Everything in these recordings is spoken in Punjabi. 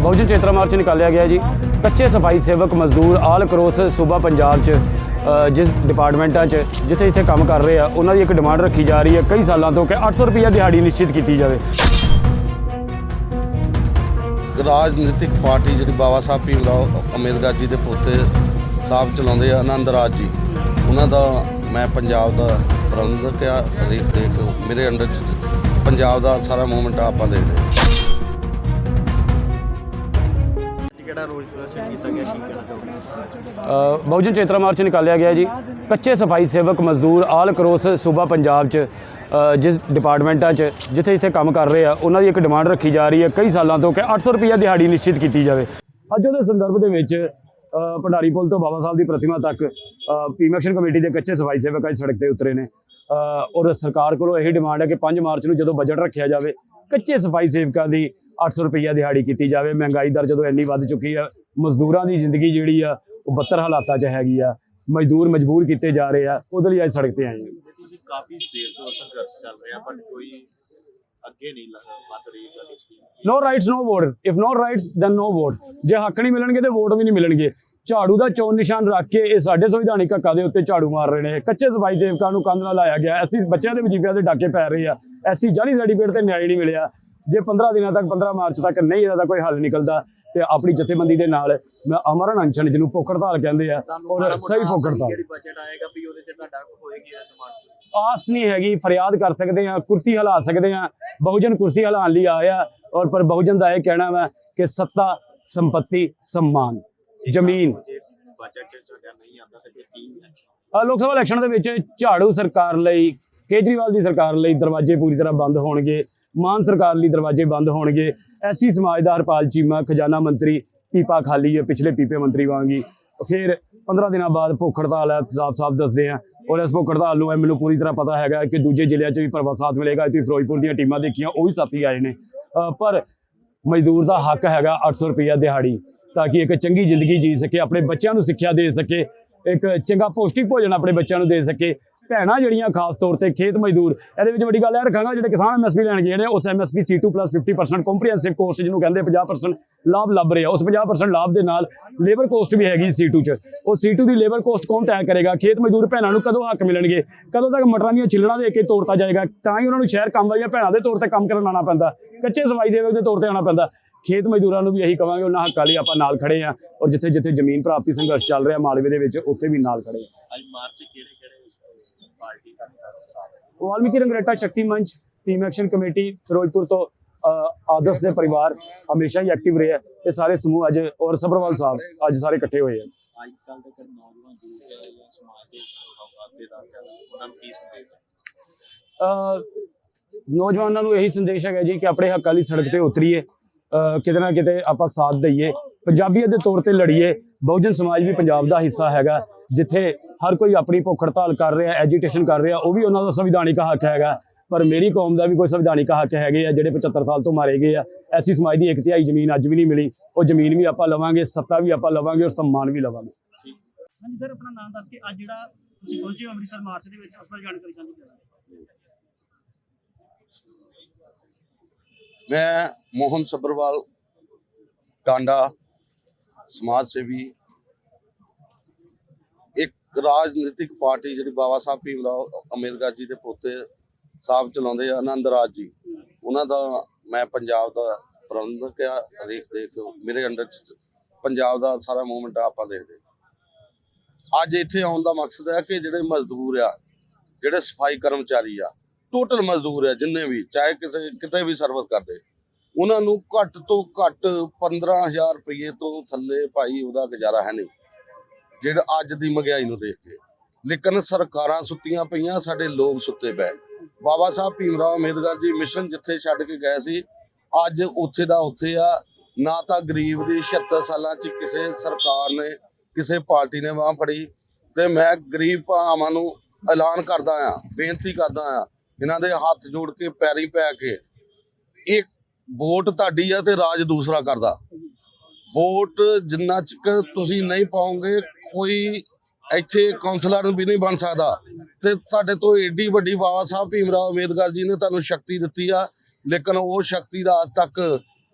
ਬਹੁਜਨ ਚੇਤਰਾ ਮਾਰਚ ਨਿਕਾਲਿਆ ਗਿਆ ਜੀ। ਕੱਚੇ ਸਫ਼ਾਈ ਸੇਵਕ ਮਜ਼ਦੂਰ ਆਲ ਕਰੋਸ ਸੂਬਾ ਪੰਜਾਬ 'ਚ ਜਿਸ ਡਿਪਾਰਟਮੈਂਟਾਂ 'ਚ ਜਿੱਥੇ ਜਿੱਥੇ ਕੰਮ ਕਰ ਰਹੇ ਆ, ਉਹਨਾਂ ਦੀ ਇੱਕ ਡਿਮਾਂਡ ਰੱਖੀ ਜਾ ਰਹੀ ਹੈ ਕਈ ਸਾਲਾਂ ਤੋਂ ਕਿ 800 ਰੁਪਈਆ ਦਿਹਾੜੀ ਨਿਸ਼ਚਿਤ ਕੀਤੀ ਜਾਵੇ। ਰਾਜਨੀਤਿਕ ਪਾਰਟੀ ਜਿਹੜੀ ਬਾਬਾ ਸਾਹਿਬ ਭੀਮ ਰਾਓ ਅੰਬੇਦਕਰ ਜੀ ਦੇ ਪੋਤੇ ਸਾਹਿਬ ਚਲਾਉਂਦੇ ਆ, ਆਨੰਦ ਰਾਜ ਜੀ, ਉਹਨਾਂ ਦਾ ਮੈਂ ਪੰਜਾਬ ਦਾ ਪ੍ਰਬੰਧਕ ਆ ਦੇਖ ਦੇਖ ਮੇਰੇ ਅੰਡਰ ਚ ਪੰਜਾਬ ਦਾ ਸਾਰਾ ਮੂਵਮੈਂਟ ਆਪਾਂ ਦੇਖਦੇ ਹਾਂ ਕਿਹੜਾ ਪ੍ਰਦਰਸ਼ਨ ਕੀਤਾ ਗਿਆ ਕੀ ਕਹਿਣਾ ਚਾਹੋਗੇ? ਬਹੁਜਨ ਚੇਤਰਾ ਮਾਰਚ ਨਿਕਾਲਿਆ ਗਿਆ ਜੀ। ਕੱਚੇ ਸਫ਼ਾਈ ਸੇਵਕ ਮਜ਼ਦੂਰ ਆਲ ਕਰੋਸ ਸੂਬਾ ਪੰਜਾਬ 'ਚ ਜਿਸ ਡਿਪਾਰਟਮੈਂਟਾਂ 'ਚ ਜਿੱਥੇ ਜਿੱਥੇ ਕੰਮ ਕਰ ਰਹੇ ਆ ਉਹਨਾਂ ਦੀ ਇੱਕ ਡਿਮਾਂਡ ਰੱਖੀ ਜਾ ਰਹੀ ਹੈ ਕਈ ਸਾਲਾਂ ਤੋਂ ਕਿ 800 ਰੁਪਈਆ ਦਿਹਾੜੀ ਨਿਸ਼ਚਿਤ ਕੀਤੀ ਜਾਵੇ। ਅੱਜ ਉਹਦੇ ਸੰਦਰਭ ਦੇ ਵਿੱਚ ਭੰਡਾਰੀ ਪੁਲ ਤੋਂ ਬਾਬਾ ਸਾਹਿਬ ਦੀ ਪ੍ਰਤਿਮਾ ਤੱਕ ਅ, ਕਮੇਟੀ ਦੇ ਕੱਚੇ ਸਫ਼ਾਈ ਸੇਵਕ ਅੱਜ ਸੜਕ ਤੇ ਉਤਰੇ ਨੇ। ਔਰ ਸਰਕਾਰ ਕੋਲੋਂ ਇਹੀ ਡਿਮਾਂਡ ਹੈ ਕਿ 5 ਮਾਰਚ ਨੂੰ ਜਦੋਂ ਬਜਟ ਰੱਖਿਆ ਜਾਵੇ ਕੱਚੇ ਸਫ਼ਾਈ ਸੇਵਕਾਂ ਦੀ 800 ਰੁਪਈਆ ਦਿਹਾੜੀ ਕੀਤੀ ਜਾਵੇ। ਮਹਿੰਗਾਈ ਦਰ ਜਦੋਂ ਇੰਨੀ ਵੱਧ ਚੁੱਕੀ ਆ ਮਜ਼ਦੂਰਾਂ ਦੀ ਜ਼ਿੰਦਗੀ ਜਿਹੜੀ ਆ ਉਹ ਬੱਤਰ ਹਾਲਾਤਾਂ 'ਚ ਹੈਗੀ ਆ। ਮਜ਼ਦੂਰ ਮਜਬੂਰ ਕੀਤੇ ਜਾ ਰਹੇ ਆ। ਉਹਦੇ ਲਈ ਅੱਜ ਸੜਕ ਤੇ ਆਏ ਤੁਸੀਂ ਕਾਫੀ ਦੇਰ ਤੋਂ ਸੰਘਰਸ਼ ਚੱਲ ਰਿਹਾ ਪਰ ਕੋਈ ਅੱਗੇ ਨਹੀਂ ਵੱਧ ਰਹੀ ਤੁਹਾਡੀ scheme no rights no vote if no rights then no vote ਜੇ ਹੱਕ ਨਹੀਂ ਮਿਲਣਗੇ ਤੇ ਵੋਟ ਵੀ ਨਹੀਂ ਮਿਲਣਗੇ। ਝਾੜੂ ਦਾ ਚੋਣ ਨਿਸ਼ਾਨ ਰੱਖ ਕੇ ਇਹ ਸਾਡੇ ਸੰਵਿਧਾਨਿਕ ਹੱਕਾਂ ਦੇ ਉੱਤੇ ਝਾੜੂ ਮਾਰ ਰਹੇ ਨੇ। ਕੱਚੇ ਸਫ਼ਾਈ ਸੇਵਕਾਂ ਨੂੰ ਕੰਧ ਨਾਲ ਲਾਇਆ ਗਿਆ। ਐਸੀ ਬੱਚਿਆਂ ਦੇ ਵਜੀਫਿਆਂ ਦੇ ਡਾਕੇ ਪੈ ਰਹੇ ਆ। ਐਸੀ ਜਾਲੀ ਸਰਟੀਫਿਕੇਟ ਤੇ ਨਿਆਂ ਨਹੀਂ ਮਿਲਿਆ। ਜੇ 15 ਦਿਨਾਂ ਤੱਕ 15 ਮਾਰਚ ਤੱਕ ਨਹੀਂ ਇਹਦਾ ਕੋਈ ਹੱਲ ਨਿਕਲਦਾ ਤੇ ਆਪਣੀ ਜਥੇਬੰਦੀ ਦੇ ਨਾਲ ਮੈਂ ਅਮਰਨ ਅੰਸ਼ਨ ਜਿਹਨੂੰ ਪੋਖੜਤਾਲ ਕਹਿੰਦੇ ਆ ਔਰ ਸਹੀ ਪੋਖੜਤਾਲ ਜਿਹੜੀ ਬਜਟ ਆਏਗਾ ਵੀ ਉਹਦੇ ਤੇ ਤੁਹਾਡਾ ਹੋਏਗੀ ਆਸ ਨਹੀਂ ਹੈਗੀ ਫਰਿਆਦ ਕਰ ਸਕਦੇ ਆ ਕੁਰਸੀ ਹਲਾ ਸਕਦੇ ਆ ਬਹੁਜਨ ਕੁਰਸੀ ਹਲਾਣ ਲਈ ਆਇਆ ਔਰ ਪਰ ਬਹੁਜਨ ਦਾ ਇਹ ਕਹਿਣਾ ਵਾ ਕਿ ਸੱਤਾ ਸੰਪਤੀ ਸਨਮਾਨ ਜ਼ਮੀਨ। ਬਜਟ ਚ ਨਹੀਂ ਆਉਂਦਾ ਤੇ ਕੀ ਲੋਕ ਸਭਾ ਇਲੈਕਸ਼ਨ ਦੇ ਵਿੱਚ ਝਾੜੂ ਸਰਕਾਰ ਲਈ ਕੇਜਰੀਵਾਲ ਦੀ ਸਰਕਾਰ ਲਈ ਦਰਵਾਜ਼ੇ ਪੂਰੀ ਤਰ੍ਹਾਂ ਬੰਦ ਹੋਣਗੇ, ਮਾਨ ਸਰਕਾਰ ਲਈ ਦਰਵਾਜ਼ੇ ਬੰਦ ਹੋਣਗੇ, ਐਸੀ ਸਮਾਜ ਦਾ ਹਰਪਾਲ ਚੀਮਾ, ਖਜ਼ਾਨਾ ਮੰਤਰੀ ਪੀਪਾ ਖਾਲੀ ਹੈ, ਪਿਛਲੇ ਪੀਪੇ ਮੰਤਰੀ ਵਾਂਗੀ ਫਿਰ 15 ਦਿਨਾਂ ਬਾਅਦ ਭੁੱਖ ਹੜਤਾਲ ਹੈ ਸਾਫ਼ ਸਾਹਿਬ ਦੱਸਦੇ ਆ। ਔਰ ਇਸ ਭੁੱਖ ਹੜਤਾਲ ਨੂੰ ਮੈਨੂੰ ਪੂਰੀ ਤਰ੍ਹਾਂ ਪਤਾ ਹੈਗਾ ਕਿ ਦੂਜੇ ਜ਼ਿਲ੍ਹਿਆਂ 'ਚ ਵੀ ਭਰਵਾਂ ਸਾਥ ਮਿਲੇਗਾ ਤੁਸੀਂ ਫਿਰੋਜ਼ਪੁਰ ਦੀਆਂ ਟੀਮਾਂ ਦੇਖੀਆਂ, ਉਹ ਵੀ ਸਾਥੀ ਆਏ ਨੇ। ਪਰ ਮਜ਼ਦੂਰ ਦਾ ਹੱਕ ਹੈਗਾ 800 ਰੁਪਈਆ ਦਿਹਾੜੀ, ਤਾਂ ਕਿ ਇੱਕ ਚੰਗੀ ਜ਼ਿੰਦਗੀ ਜੀ ਸਕੇ, ਆਪਣੇ ਬੱਚਿਆਂ ਨੂੰ ਸਿੱਖਿਆ ਦੇ ਸਕੇ, ਇੱਕ ਚੰਗਾ ਪੌਸ਼ਟਿਕ ਭੋਜਨ ਆਪਣੇ ਬੱਚਿਆਂ ਨੂੰ ਦੇ ਸਕੇ ਭੈਣਾਂ ਜਿਹੜੀਆਂ ਖਾਸ ਤੌਰ ਤੇ ਖੇਤ ਮਜ਼ਦੂਰ, ਇਹਦੇ ਵਿੱਚ ਵੱਡੀ ਗੱਲ ਇਹ ਰੱਖਾਂਗਾ ਜਿਹੜੇ ਕਿਸਾਨ ਐਮਐਸਪੀ ਲੈਣ ਗਏ ਨੇ, ਉਸ ਐਮਐਸਪੀ C2 50% ਕੰਪਰੀਹੈਂਸਿਵ ਕੋਸਟ ਜਿਹਨੂੰ ਕਹਿੰਦੇ 50% ਲਾਭ ਲੱਭ ਰਿਹਾ, ਉਸ 50% ਲਾਭ ਦੇ ਨਾਲ ਲੇਬਰ ਕੋਸਟ ਵੀ ਹੈਗੀ C2 ਚ। ਉਹ C2 ਦੀ ਲੇਬਰ ਕੋਸਟ ਕੌਣ ਤੈਅ ਕਰੇਗਾ? ਖੇਤ ਮਜ਼ਦੂਰ ਭੈਣਾਂ ਨੂੰ ਕਦੋਂ ਹੱਕ ਮਿਲਣਗੇ? ਕਦੋਂ ਤੱਕ ਮਟਰਾਂ ਦੀਆਂ ਛਿੱਲੜਾਂ ਦੇ ਕੇ ਤੋੜਤਾ ਜਾਏਗਾ? ਤਾਂ ਹੀ ਉਹਨਾਂ ਨੂੰ ਸ਼ਹਿਰ ਕੰਮ ਵਾਲੀਆਂ ਭੈਣਾਂ ਦੇ ਤੌਰ ਤੇ ਕੰਮ ਕਰਨ ਆਉਣਾ ਪੈਂਦਾ। ਕੱਚੇ ਸਫ਼ਾਈ ਸੇਵਕ ਦੇ ਤੌਰ ਤੇ ਆਉਣਾ ਪੈਂਦਾ। ਖੇਤ ਮਜ਼ਦੂਰਾਂ ਨੂੰ ਵੀ ਇਹੀ ਕਵਾਂਗੇ, ਉਹਨਾਂ ਹੱਕਾਂ ਲਈ ਆਪਾਂ ਨਾਲ ਖੜੇ ਆ ਔਰ ਜਿੱਥੇ ਜਿੱਥੇ ਜ਼ਮੀਨ ਪ੍ਰਾਪਤੀ ਸੰਘਰਸ਼ ਚੱਲ ਰਿਹਾ ਮਾਲਵੇ ਦੇ ਵਿੱਚ, ਉੱਥੇ ਵੀ ਨਾਲ ਖੜੇ ਆ ਅੱਜ ਮਾਰਚ ਕਿਹੜੇ ਵਾਲਮੀਕੀ ਰੰਗਰੇਟਾ ਸ਼ਕਤੀ ਮੰਚ ਟੀਮ ਐਕਸ਼ਨ ਕਮੇਟੀ ਫਿਰੋਜ਼ਪੁਰ ਤੋਂ ਆਦਰਸ਼ ਦੇ ਪਰਿਵਾਰ ਹਮੇਸ਼ਾ ਹੀ ਐਕਟਿਵ ਰਹੇ ਇਹ ਸਾਰੇ ਸਮੂਹ ਅੱਜ ਔਰ ਸਬਰਵਾਲ ਸਾਹਿਬ ਅੱਜ ਸਾਰੇ ਇਕੱਠੇ ਹੋਏ ਆ ਅੱਜ ਕੱਲ ਦੇ ਜਿਹੜੇ ਨੌਜਵਾਨ ਯੂਥ ਹੈ ਜਾਂ ਸਮਾਜ ਦੇ ਵਾਦੇ ਦਾ ਉਹਨਾਂ ਨੂੰ ਕੀ ਸੰਦੇਸ਼ ਹੈ ਅ, ਨੌਜਵਾਨਾਂ ਨੂੰ ਇਹੀ ਸੰਦੇਸ਼ ਹੈਗਾ ਜੀ ਕਿ ਆਪਣੇ ਹੱਕਾਂ ਲਈ ਸੜਕ ਤੇ ਉਤਰੀਏ ਕਿਤੇ ਨਾ ਕਿਤੇ ਆਪਾਂ ਸਾਥ ਦਈਏ ਪੰਜਾਬੀਅਤ ਦੇ ਤੌਰ ਤੇ ਲੜੀਏ ਬਹੁਜਨ ਸਮਾਜ ਵੀ ਪੰਜਾਬ ਦਾ ਹਿੱਸਾ ਹੈਗਾ ਜਿੱਥੇ ਹਰ ਕੋਈ ਆਪਣੀ ਭੁੱਖ ਹੜਤਾਲ ਕਰ ਰਿਹਾ ਐਜੀਟੇਸ਼ਨ ਕਰ ਰਿਹਾ ਉਹ ਵੀ ਉਹਨਾਂ ਦਾ ਸੰਵਿਧਾਨਿਕ ਹੱਕ ਹੈਗਾ। ਪਰ ਮੇਰੀ ਕੌਮ ਦਾ ਵੀ ਕੋਈ ਸੰਵਿਧਾਨਿਕ ਹੱਕ ਹੈਗੇ ਆ ਜਿਹੜੇ 75 ਸਾਲ ਤੋਂ ਮਾਰੇ ਗਏ ਆ ਐਸੀ ਸਮਾਜ ਦੀ ਇੱਕ ਤਿਹਾਈ ਜ਼ਮੀਨ ਅੱਜ ਵੀ ਨਹੀਂ ਮਿਲੀ ਉਹ ਜ਼ਮੀਨ ਵੀ ਆਪਾਂ ਲਵਾਂਗੇ ਸੱਤਾ ਵੀ ਆਪਾਂ ਲਵਾਂਗੇ ਔਰ ਸਨਮਾਨ ਵੀ ਲਵਾਂਗੇ। ਹਾਂਜੀ ਸਰ ਆਪਣਾ ਨਾਮ ਦੱਸ ਕੇ ਅੱਜ ਜਿਹੜਾ ਤੁਸੀਂ ਪਹੁੰਚੇ ਹੋ ਅੰਮ੍ਰਿਤਸਰ ਮਾਰਚ ਦੇ ਵਿੱਚ ਉਸ ਬਾਰੇ ਜਾਣਕਾਰੀ ਸਾਂਝੀ ਕਰੋ ਮੈਂ ਮੋਹਨ ਸੱਭਰਵਾਲ ਟਾਂਡਾ ਸਮਾਜ ਸੇਵੀ, ਇੱਕ ਰਾਜਨੀਤਿਕ ਪਾਰਟੀ ਜਿਹੜੀ ਬਾਬਾ ਸਾਹਿਬ ਭੀਮ ਰਾਓ ਅੰਬੇਦਕਰ ਜੀ ਦੇ ਪੋਤੇ ਸਾਹਿਬ ਚਲਾਉਂਦੇ ਆਨੰਦ ਰਾਜ ਜੀ। ਉਹਨਾਂ ਦਾ ਮੈਂ ਪੰਜਾਬ ਦਾ ਪ੍ਰਬੰਧਕ ਆ, ਦੇਖ ਦੇਖ ਮੇਰੇ ਅੰਡਰ ਪੰਜਾਬ ਦਾ ਸਾਰਾ ਮੂਵਮੈਂਟ ਆਪਾਂ ਦੇਖਦੇ ਅੱਜ ਇੱਥੇ ਆਉਣ ਦਾ ਮਕਸਦ ਹੈ ਕਿ ਜਿਹੜੇ ਮਜ਼ਦੂਰ ਆ, ਜਿਹੜੇ ਸਫ਼ਾਈ ਕਰਮਚਾਰੀ ਆ, ਟੋਟਲ ਮਜ਼ਦੂਰ ਆ, ਜਿੰਨੇ ਵੀ, ਚਾਹੇ ਕਿਸੇ ਕਿਤੇ ਵੀ ਸਰਵਿਸ ਕਰਦੇ। ਉਹਨਾਂ ਨੂੰ ਘੱਟ ਤੋਂ ਘੱਟ 15000 ਰੁਪਏ ਤੋਂ ਥੱਲੇ ਭਾਈ ਉਹਦਾ ਗੁਜ਼ਾਰਾ ਹੈ ਨਹੀਂ, ਜਿਹੜਾ ਅੱਜ ਦੀ ਮਹਿੰਗਾਈ ਨੂੰ ਦੇਖ ਕੇ। ਲੇਕਿਨ ਸਰਕਾਰਾਂ ਸੁੱਤੀਆਂ ਪਈਆਂ, ਸਾਡੇ ਲੋਕ ਸੁੱਤੇ ਪਏ। ਬਾਬਾ ਸਾਹਿਬ ਭੀਮ ਰਾਓ ਅੰਬੇਦਕਰ ਜੀ ਮਿਸ਼ਨ ਜਿੱਥੇ ਛੱਡ ਕੇ ਗਏ ਸੀ, ਅੱਜ ਉੱਥੇ ਦਾ ਉੱਥੇ ਆ। ਨਾ ਤਾਂ ਗਰੀਬ ਦੀ 76 ਸਾਲਾਂ 'ਚ ਕਿਸੇ ਸਰਕਾਰ ਨੇ, ਕਿਸੇ ਪਾਰਟੀ ਨੇ ਬਾਂਹ ਫੜੀ ਤੇ ਮੈਂ ਗਰੀਬ ਭਾਵਾਂ ਨੂੰ ਐਲਾਨ ਕਰਦਾ ਆ, ਬੇਨਤੀ ਕਰਦਾ ਆ, ਇਹਨਾਂ ਦੇ ਹੱਥ ਜੋੜ ਕੇ, ਪੈਰੀ ਪੈ ਕੇ, ਇੱਕ ਵੋਟ ਤੁਹਾਡੀ ਆ ਤੇ ਰਾਜ ਦੂਸਰਾ ਕਰਦਾ। ਵੋਟ ਜਿੰਨਾ ਚਿਰ ਤੁਸੀਂ ਨਹੀਂ ਪਾਓਗੇ, ਕੋਈ ਇੱਥੇ ਕਾਉਂਸਲਰ ਵੀ ਨਹੀਂ ਬਣ ਸਕਦਾ। ਤੇ ਤੁਹਾਡੇ ਤੋਂ ਏਡੀ ਵੱਡੀ ਬਾਬਾ ਸਾਹਿਬ ਭੀਮ ਰਾਓ ਅੰਬੇਦਕਰ ਜੀ ਨੇ ਤੁਹਾਨੂੰ ਸ਼ਕਤੀ ਦਿੱਤੀ ਆ, ਲੇਕਿਨ ਉਹ ਸ਼ਕਤੀ ਦਾ ਅੱਜ ਤੱਕ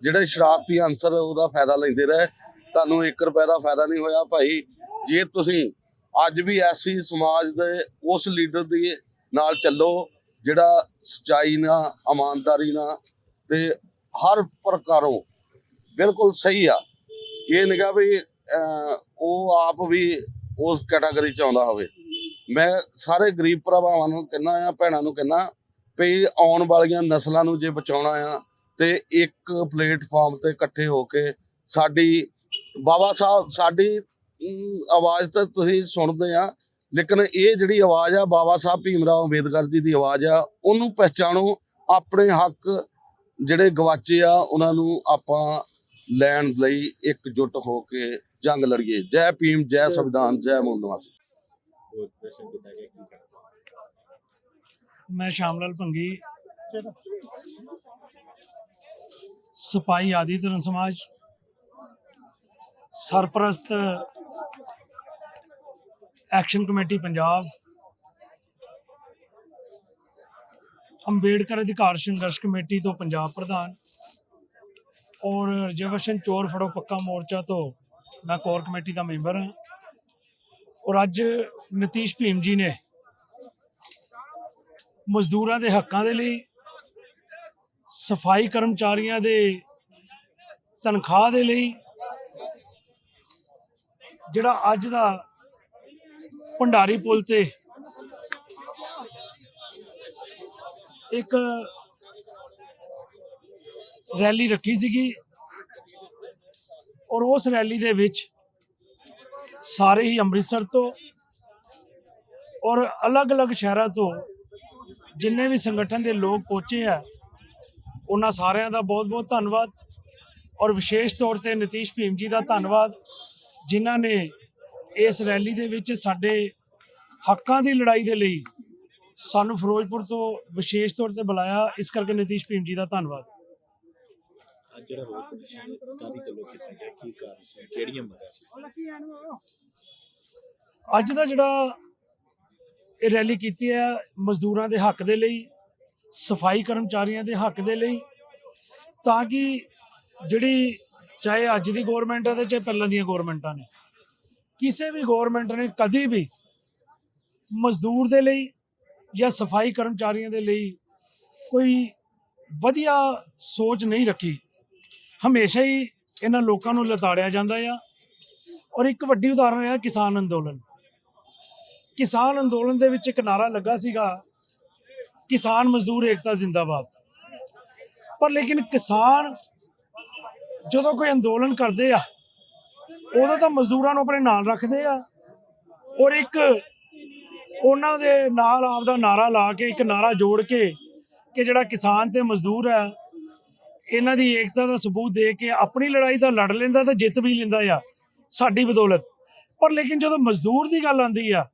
ਜਿਹੜੇ ਸ਼ਰਾਰਤੀ ਅਨਸਰ ਉਹਦਾ ਫਾਇਦਾ ਲੈਂਦੇ ਰਹੇ। ਤੁਹਾਨੂੰ 1 ਰੁਪਏ ਦਾ ਫਾਇਦਾ ਨਹੀਂ ਹੋਇਆ ਭਾਈ। ਜੇ ਤੁਸੀਂ ਅੱਜ ਵੀ ਐਸੀ ਸਮਾਜ ਦੇ ਉਸ ਲੀਡਰ ਦੀ ਨਾਲ ਚੱਲੋ, ਜਿਹੜਾ ਸਚਾਈ ਨਾਲ, ਇਮਾਨਦਾਰੀ ਨਾਲ ਤੇ ਹਰ ਪ੍ਰਕਾਰੋਂ ਬਿਲਕੁਲ ਸਹੀ ਆ। ਇਹ ਨਿਗਾ ਵੀ ਉਹ ਆਪ ਵੀ ਉਸ ਕੈਟਾਗਰੀ ਚ ਆਉਂਦਾ ਹੋਵੇ। ਮੈਂ ਸਾਰੇ ਗਰੀਬ ਭਰਾਵਾਂ ਨੂੰ ਕਹਿੰਦਾ ਆ, ਭੈਣਾਂ ਨੂੰ ਕਹਿੰਦਾ ਵੀ ਆਉਣ ਵਾਲੀਆਂ ਨਸਲਾਂ ਨੂੰ ਜੇ ਬਚਾਉਣਾ ਆ, ਤੇ ਇੱਕ ਪਲੇਟਫਾਰਮ ਤੇ ਇਕੱਠੇ ਹੋ ਕੇ ਸਾਡੀ, ਬਾਬਾ ਸਾਹਿਬ, ਸਾਡੀ ਆਵਾਜ਼ ਤਾਂ ਤੁਸੀਂ ਸੁਣਦੇ ਆ, ਲੇਕਿਨ ਇਹ ਜਿਹੜੀ ਆਵਾਜ਼ ਆ, ਬਾਬਾ ਸਾਹਿਬ ਭੀਮਰਾਓ ਅੰਬੇਦਕਰ ਜੀ ਦੀ ਆਵਾਜ਼ ਆ, ਉਹਨੂੰ ਪਹਿਚਾਣੋ, ਆਪਣੇ ਹੱਕ ਜਿਹੜੇ ਗਵਾਚੇ ਆ ਉਹਨਾਂ ਨੂੰ ਆਪਾਂ ਲੈਣ ਲਈ ਇਕਜੁੱਟ ਹੋ ਕੇ ਜੰਗ ਲੜੀਏ। ਜੈ ਭੀਮ ਜੈ ਸੰਵਿਧਾਨ ਜੈ ਮੂਲ ਨਿਵਾਸੀ। ਮੈਂ ਸ਼ਾਮਲਾਲ ਭੰਗੀ। ਸਿਪਾਹੀ ਆਦੀ ਧਰਮ ਸਮਾਜ। ਸਰਪ੍ਰਸਤ action committee Punjab. Ambedkar Adhikar Sangharsh committee ਤੋਂ ਪੰਜਾਬ ਪ੍ਰਧਾਨ ਔਰ ਰਿਜ਼ਰਵੇਸ਼ਨ ਚੋਰ ਫੜੋ ਪੱਕਾ ਮੋਰਚਾ ਤੋਂ ਮੈਂ ਕੋਰ ਕਮੇਟੀ ਦਾ ਮੈਂਬਰ ਹਾਂ। ਔਰ ਅੱਜ ਨਤੀਸ਼ ਭੀਮ ਜੀ ਨੇ ਮਜ਼ਦੂਰਾਂ ਦੇ ਹੱਕਾਂ ਦੇ ਲਈ, ਸਫ਼ਾਈ ਕਰਮਚਾਰੀਆਂ ਦੇ ਤਨਖਾਹ ਦੇ ਲਈ, ਜਿਹੜਾ ਅੱਜ ਦਾ ਭੰਡਾਰੀ ਪੁਲ ਤੇ ਇੱਕ ਰੈਲੀ ਰੱਖੀ ਸੀਗੀ ਔਰ ਉਸ ਰੈਲੀ ਦੇ ਵਿੱਚ ਸਾਰੇ ਹੀ ਅੰਮ੍ਰਿਤਸਰ ਤੋਂ ਔਰ ਅਲੱਗ-ਅਲੱਗ ਸ਼ਹਿਰਾਂ ਤੋਂ ਜਿੰਨੇ ਵੀ ਸੰਗਠਨ ਦੇ ਲੋਕ ਪਹੁੰਚੇ ਆ, ਉਹਨਾਂ ਸਾਰਿਆਂ ਦਾ ਬਹੁਤ-ਬਹੁਤ ਧੰਨਵਾਦ ਔਰ ਵਿਸ਼ੇਸ਼ ਤੌਰ ਤੇ ਨਤੀਸ਼ ਭੀਮ ਜੀ ਦਾ ਧੰਨਵਾਦ, ਜਿਨ੍ਹਾਂ ਨੇ ਇਸ ਰੈਲੀ ਦੇ ਵਿੱਚ ਸਾਡੇ ਹੱਕਾਂ ਦੀ ਲੜਾਈ ਦੇ ਲਈ ਸਾਨੂੰ ਫਿਰੋਜ਼ਪੁਰ ਤੋਂ ਵਿਸ਼ੇਸ਼ ਤੌਰ ਤੇ ਬੁਲਾਇਆ। ਇਸ ਕਰਕੇ ਨਤੀਸ਼ ਭੀਮ ਜੀ ਦਾ ਧੰਨਵਾਦ। ਅੱਜ ਜਿਹੜਾ ਰੋਸ ਪ੍ਰਦਰਸ਼ਨ ਕਾਦੀ ਗੱਲੋਂ ਕੀਤਾ ਗਿਆ ਕੀ ਕਾਰਨ ਸੀ? ਕਿਹੜੀਆਂ ਮੰਗਾਂ ਸੀ? ਅੱਜ ਦਾ ਜਿਹੜਾ ਇਹ ਰੈਲੀ ਕੀਤੀ ਹੈ ਮਜ਼ਦੂਰਾਂ ਦੇ ਹੱਕ ਦੇ ਲਈ ਸਫ਼ਾਈ ਕਰਮਚਾਰੀਆਂ ਦੇ ਹੱਕ ਦੇ ਲਈ ਤਾਂ ਕਿ ਜਿਹੜੀ ਚਾਹੇ ਅੱਜ ਦੀ ਗਵਰਨਮੈਂਟ ਹੈ ਤੇ ਚਾਹੇ ਪਹਿਲਾਂ ਦੀਆਂ ਗਵਰਨਮੈਂਟਾਂ ਨੇ ਕਿਸੇ ਵੀ ਗਵਰਨਮੈਂਟ ਨੇ ਕਦੀ ਵੀ ਮਜ਼ਦੂਰ ਦੇ ਲਈ ਜਾਂ ਸਫ਼ਾਈ ਕਰਮਚਾਰੀਆਂ ਦੇ ਲਈ ਕੋਈ ਵਧੀਆ ਸੋਚ ਨਹੀਂ ਰੱਖੀ। ਹਮੇਸ਼ਾ ਹੀ ਇਹਨਾਂ ਲੋਕਾਂ ਨੂੰ ਲਤਾੜਿਆ ਜਾਂਦਾ ਆ। ਔਰ ਇੱਕ ਵੱਡੀ ਉਦਾਹਰਣ ਹੈ ਕਿਸਾਨ ਅੰਦੋਲਨ। ਕਿਸਾਨ ਅੰਦੋਲਨ ਦੇ ਵਿੱਚ ਇੱਕ ਨਾਰਾ ਲੱਗਾ ਸੀਗਾ, ਕਿਸਾਨ ਮਜ਼ਦੂਰ ਏਕਤਾ ਜ਼ਿੰਦਾਬਾਦ। ਪਰ ਲੇਕਿਨ ਕਿਸਾਨ ਜਦੋਂ ਕੋਈ ਅੰਦੋਲਨ ਕਰਦੇ ਆ ਉਦੋਂ ਤਾਂ ਮਜ਼ਦੂਰਾਂ ਨੂੰ ਆਪਣੇ ਨਾਲ ਰੱਖਦੇ ਆ। ਔਰ ਇੱਕ ਉਹਨਾਂ ਦੇ ਨਾਲ ਆਪ ਦਾ ਨਾਰਾ ਲਾ ਕੇ, ਇੱਕ ਨਾਰਾ ਜੋੜ ਕੇ ਕਿ ਜਿਹੜਾ ਕਿਸਾਨ ਤੇ ਮਜ਼ਦੂਰ ਹੈ, ਇਹਨਾਂ ਦੀ ਏਕਤਾ ਦਾ ਸਬੂਤ ਦੇ ਕੇ ਆਪਣੀ ਲੜਾਈ ਤਾਂ ਲੜ ਲੈਂਦਾ ਤਾਂ ਜਿੱਤ ਵੀ ਲੈਂਦਾ ਆ, ਸਾਡੀ ਬਦੌਲਤ। ਪਰ ਲੇਕਿਨ ਜਦੋਂ ਮਜ਼ਦੂਰ ਦੀ ਗੱਲ ਆਉਂਦੀ ਆ,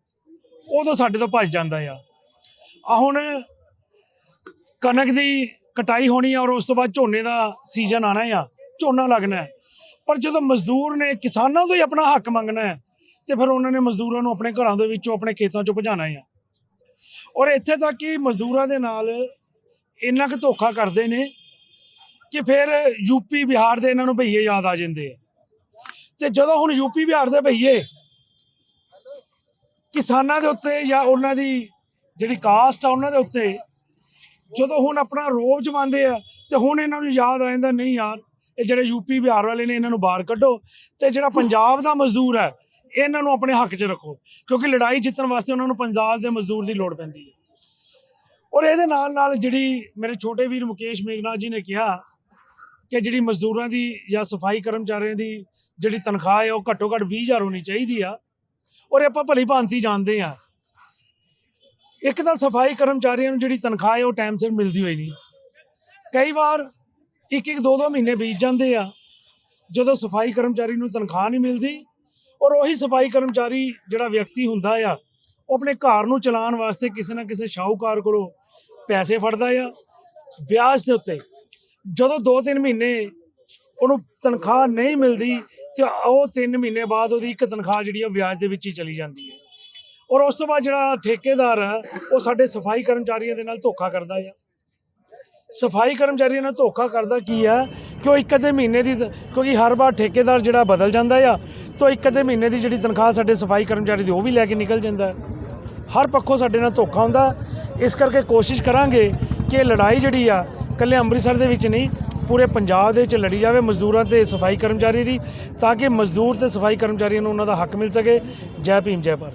ਉਦੋਂ ਸਾਡੇ ਤੋਂ ਭੱਜ ਜਾਂਦਾ ਆ। ਆ ਹੁਣ ਕਣਕ ਦੀ ਕਟਾਈ ਹੋਣੀ ਆ ਔਰ ਉਸ ਤੋਂ ਬਾਅਦ ਝੋਨੇ ਦਾ ਸੀਜ਼ਨ ਆਣਾ ਆ, ਝੋਨਾ ਲੱਗਣਾ। ਪਰ ਜਦੋਂ ਮਜ਼ਦੂਰ ਨੇ ਕਿਸਾਨਾਂ ਤੋਂ ਹੀ ਆਪਣਾ ਹੱਕ ਮੰਗਣਾ ਹੈ ਤੇ ਫਿਰ ਉਹਨਾਂ ਨੇ ਮਜ਼ਦੂਰਾਂ ਨੂੰ ਆਪਣੇ ਘਰਾਂ ਦੇ ਵਿੱਚੋਂ, ਆਪਣੇ ਖੇਤਾਂ ਚੋਂ ਭਜਾਣਾ ਆ। ਔਰ ਇੱਥੇ ਤੱਕ ਕਿ ਮਜ਼ਦੂਰਾਂ ਦੇ ਨਾਲ ਇੰਨਾ ਕੁ ਧੋਖਾ ਕਰਦੇ ਨੇ ਕਿ ਫਿਰ ਯੂਪੀ ਬਿਹਾਰ ਦੇ ਇਹਨਾਂ ਨੂੰ ਭਈਏ ਯਾਦ ਆ ਜਾਂਦੇ ਆ। ਤੇ ਜਦੋਂ ਹੁਣ ਯੂਪੀ ਬਿਹਾਰ ਦੇ ਭਈਏ ਕਿਸਾਨਾਂ ਦੇ ਉੱਤੇ ਜਾਂ ਉਹਨਾਂ ਦੀ ਜਿਹੜੀ ਕਾਸਟ ਆ ਉਹਨਾਂ ਦੇ ਉੱਤੇ, ਜਦੋਂ ਹੁਣ ਆਪਣਾ ਰੋਬ ਜਮਾਉਂਦੇ ਆ ਤੇ ਹੁਣ ਇਹਨਾਂ ਨੂੰ ਯਾਦ ਆ ਜਾਂਦਾ, ਨਹੀਂ ਯਾਰ, ਇਹ ਜਿਹੜੇ ਯੂਪੀ ਬਿਹਾਰ ਵਾਲੇ ਨੇ ਇਹਨਾਂ ਨੂੰ ਬਾਹਰ ਕੱਢੋ ਤੇ ਜਿਹੜਾ ਪੰਜਾਬ ਦਾ ਮਜ਼ਦੂਰ ਹੈ ਇਹਨਾਂ ਨੂੰ ਆਪਣੇ ਹੱਕ 'ਚ ਰੱਖੋ, ਕਿਉਂਕਿ ਲੜਾਈ ਜਿੱਤਣ ਵਾਸਤੇ ਉਹਨਾਂ ਨੂੰ ਪੰਜਾਬ ਦੇ ਮਜ਼ਦੂਰ ਦੀ ਲੋੜ ਪੈਂਦੀ ਹੈ। ਔਰ ਇਹਦੇ ਨਾਲ ਨਾਲ ਜਿਹੜੀ ਮੇਰੇ ਛੋਟੇ ਵੀਰ ਮੁਕੇਸ਼ ਮੇਘਨਾਥ ਜੀ ਨੇ ਕਿਹਾ ਕਿ ਜਿਹੜੀ ਮਜ਼ਦੂਰਾਂ ਦੀ ਜਾਂ ਸਫ਼ਾਈ ਕਰਮਚਾਰੀਆਂ ਦੀ ਜਿਹੜੀ ਤਨਖਾਹ ਹੈ, ਉਹ ਘੱਟੋ ਘੱਟ 20000 ਹੋਣੀ ਚਾਹੀਦੀ ਆ। ਔਰ ਇਹ ਆਪਾਂ ਭਲੀ ਭਾਂਤੀ ਜਾਣਦੇ ਆ ਇੱਕ ਤਾਂ ਸਫ਼ਾਈ ਕਰਮਚਾਰੀਆਂ ਨੂੰ ਜਿਹੜੀ ਤਨਖਾਹ ਹੈ, ਉਹ ਟਾਈਮ ਸਿਰ ਮਿਲਦੀ ਹੋਈ ਨਹੀਂ। ਕਈ ਵਾਰ ਇੱਕ ਇੱਕ ਦੋ ਦੋ ਮਹੀਨੇ ਬੀਤ ਜਾਂਦੇ ਆ, ਜਦੋਂ ਸਫ਼ਾਈ ਕਰਮਚਾਰੀ ਨੂੰ ਤਨਖਾਹ ਨਹੀਂ ਮਿਲਦੀ ਔਰ ਉਹੀ ਸਫ਼ਾਈ ਕਰਮਚਾਰੀ ਜਿਹੜਾ ਵਿਅਕਤੀ ਹੁੰਦਾ ਆ, ਉਹ ਆਪਣੇ ਘਰ ਨੂੰ ਚਲਾਉਣ ਵਾਸਤੇ ਕਿਸੇ ਨਾ ਕਿਸੇ ਸ਼ਾਹੂਕਾਰ ਕੋਲੋਂ ਪੈਸੇ ਫੜਦਾ ਆ। ਵਿਆਜ ਦੇ ਉੱਤੇ ਜਦੋਂ 2-3 ਮਹੀਨੇ ਉਹਨੂੰ ਤਨਖਾਹ ਨਹੀਂ ਮਿਲਦੀ, ਤੇ ਉਹ 3 ਮਹੀਨੇ ਬਾਅਦ ਉਹਦੀ ਇੱਕ ਤਨਖਾਹ ਜਿਹੜੀ ਆ ਵਿਆਜ ਦੇ ਵਿੱਚ ਹੀ ਚਲੀ ਜਾਂਦੀ ਹੈ। ਔਰ ਉਸ ਤੋਂ ਬਾਅਦ ਜਿਹੜਾ ਠੇਕੇਦਾਰ ਆ, ਉਹ ਸਾਡੇ ਸਫ਼ਾਈ ਕਰਮਚਾਰੀਆਂ ਦੇ ਨਾਲ ਧੋਖਾ ਕਰਦਾ ਆ। ਸਫ਼ਾਈ ਕਰਮਚਾਰੀਆਂ ਨਾਲ ਧੋਖਾ ਕਰਦਾ ਕੀ ਆ? ਕਿ ਉਹ ਇੱਕ ਅੱਧੇ ਮਹੀਨੇ ਦੀ ਕਿਉਂਕਿ ਹਰ ਵਾਰ ਠੇਕੇਦਾਰ ਜਿਹੜਾ ਬਦਲ ਜਾਂਦਾ ਆ, ਤਾਂ ਇੱਕ ਅੱਧੇ ਮਹੀਨੇ ਦੀ ਜਿਹੜੀ ਤਨਖਾਹ ਸਾਡੇ ਸਫ਼ਾਈ ਕਰਮਚਾਰੀ ਦੀ ਉਹ ਵੀ ਲੈ ਕੇ ਨਿਕਲ ਜਾਂਦਾ। ਹਰ ਪੱਖੋਂ ਸਾਡੇ ਨਾਲ ਧੋਖਾ ਹੁੰਦਾ। ਇਸ ਕਰਕੇ ਕੋਸ਼ਿਸ਼ ਕਰਾਂਗੇ ਕਿ ਇਹ ਲੜਾਈ ਜਿਹੜੀ ਆ, ਇਕੱਲੇ ਅੰਮ੍ਰਿਤਸਰ ਦੇ ਵਿੱਚ ਨਹੀਂ, ਪੂਰੇ ਪੰਜਾਬ ਦੇ ਵਿੱਚ ਲੜੀ ਜਾਵੇ ਮਜ਼ਦੂਰਾਂ ਤੇ ਸਫ਼ਾਈ ਕਰਮਚਾਰੀ ਦੀ, ਤਾਂ ਕਿ ਮਜ਼ਦੂਰ ਤੇ ਸਫ਼ਾਈ ਕਰਮਚਾਰੀਆਂ ਨੂੰ ਉਹਨਾਂ ਦਾ ਹੱਕ ਮਿਲ ਸਕੇ। ਜੈ ਭੀਮ, ਜੈ ਭਾਰਤ।